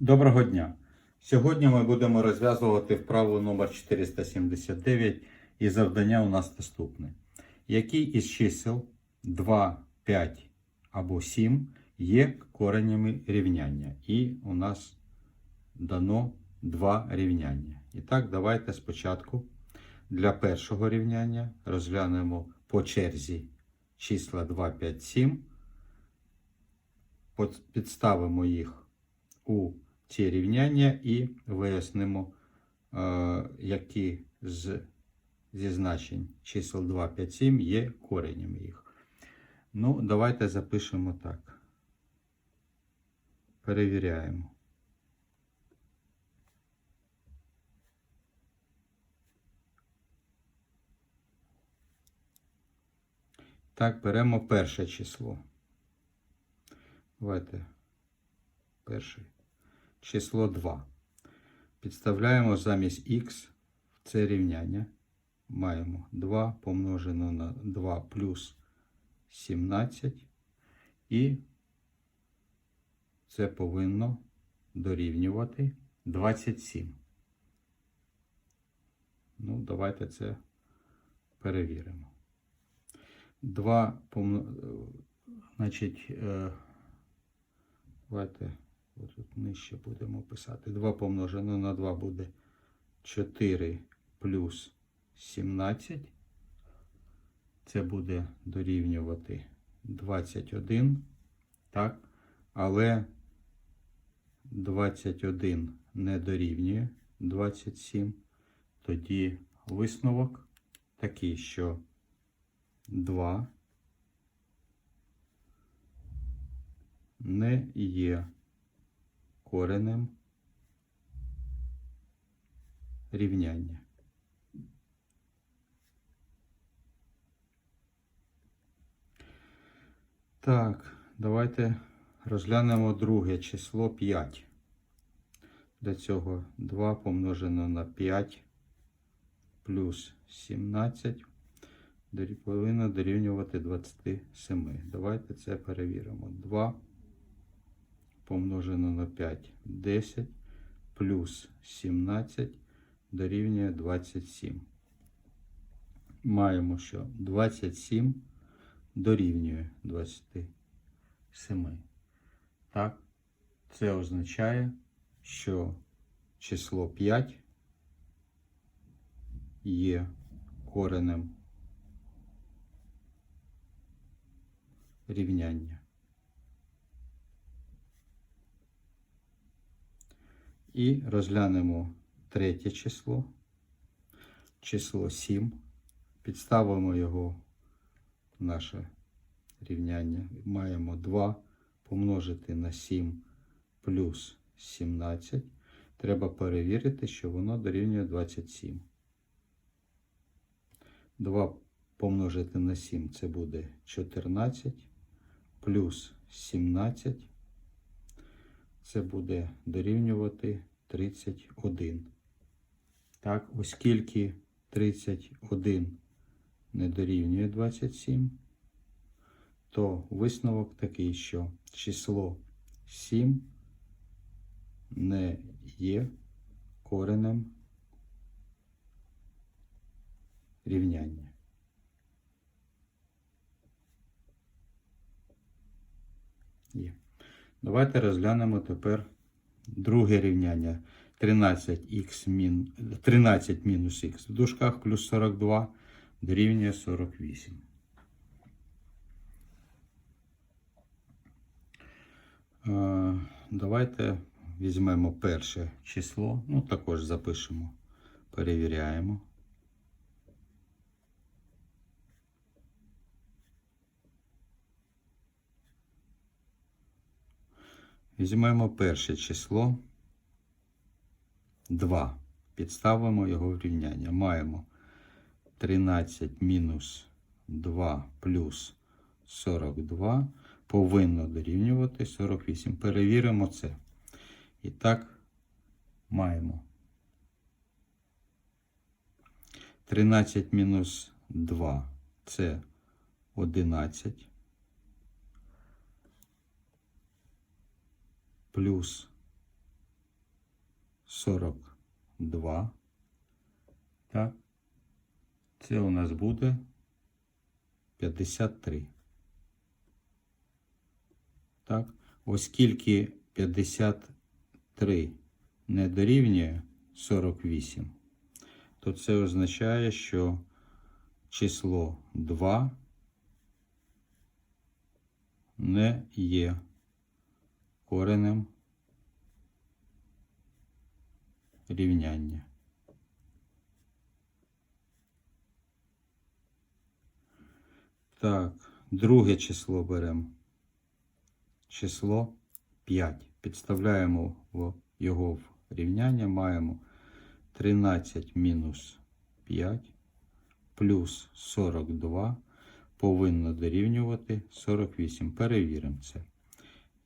Доброго дня! Сьогодні ми будемо розв'язувати вправу номер 479 і завдання у нас наступне. Який із чисел 2, 5 або 7 є коренями рівняння? І у нас дано два рівняння. І так, давайте спочатку для першого рівняння розглянемо по черзі числа 2, 5, 7. Підставимо їх у ці рівняння і вияснимо, е, які з, зі значень чисел 2, 5, 7 є коренями їх. Ну, давайте запишемо так. Перевіряємо. Так, беремо перше число. Давайте перший число 2. Підставляємо замість х в це рівняння. Маємо 2 помножено на 2 плюс 17. І це повинно дорівнювати 27. Ну, давайте це перевіримо. 2 помно... значить, е, давайте Тут нижче будемо писати. 2 помножено на 2 буде 4 плюс 17. Це буде дорівнювати 21. Так. Але 21 не дорівнює 27. Тоді висновок такий, що 2 не є коренем рівняння. Так, давайте розглянемо друге число 5. Для цього 2 помножено на 5 плюс 17 повинно дорівнювати 27. Давайте це перевіримо. 2 помножено на 5 10 плюс 17 дорівнює 27. Маємо, що 27 дорівнює 27. Так, це означає, що число 5 є коренем рівняння. І розглянемо третє число, число 7. Підставимо його в наше рівняння. Маємо 2 помножити на 7 плюс 17. Треба перевірити, що воно дорівнює 27. 2 помножити на 7 це буде 14 плюс 17 це буде дорівнювати 31. Так, оскільки 31 не дорівнює 27, то висновок такий, що число 7 не є коренем рівняння. Є. Давайте розглянемо тепер друге рівняння. 13х мін... 13 мінус х в дужках плюс 42 дорівнює 48. Е, Давайте візьмемо перше число, ну також запишемо, перевіряємо. Візьмемо перше число 2. Підставимо його в рівняння. Маємо 13 мінус 2 плюс 42 повинно дорівнювати 48. Перевіримо це. І так, маємо 13 мінус 2 це 11. Плюс 42. Так. Це у нас буде 53. Так. Оскільки 53 не дорівнює 48, то це означає, що число 2 не є коренем рівняння. Так, друге число беремо. Число 5. Підставляємо його в рівняння. Маємо 13 мінус 5 плюс 42 повинно дорівнювати 48. Перевіримо це.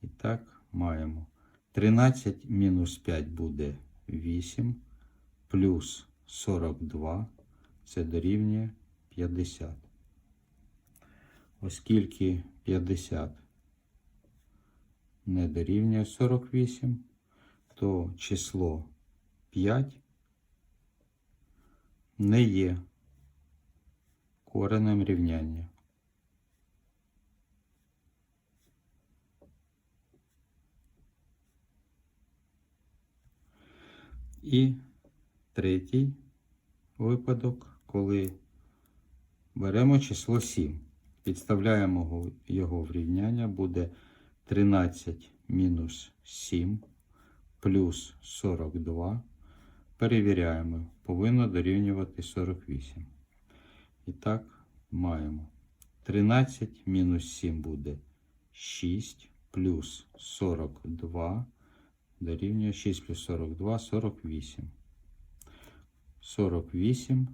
І так, маємо 13 мінус 5 буде 8 плюс 42 це дорівнює 50. Оскільки 50 не дорівнює 48, то число 5 не є коренем рівняння. І третій випадок, коли беремо число 7, підставляємо його- в рівняння, буде 13 мінус 7 плюс 42. Перевіряємо, повинно дорівнювати 48. І так, маємо 13 мінус 7 буде 6 плюс 42 дорівнює 6 плюс 42 48. 48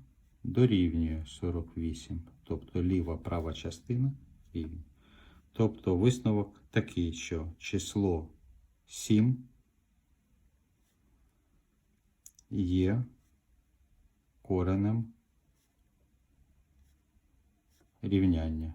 дорівнює 48. Тобто ліва права частина рівні. Тобто висновок такий, що число 7 є коренем рівняння.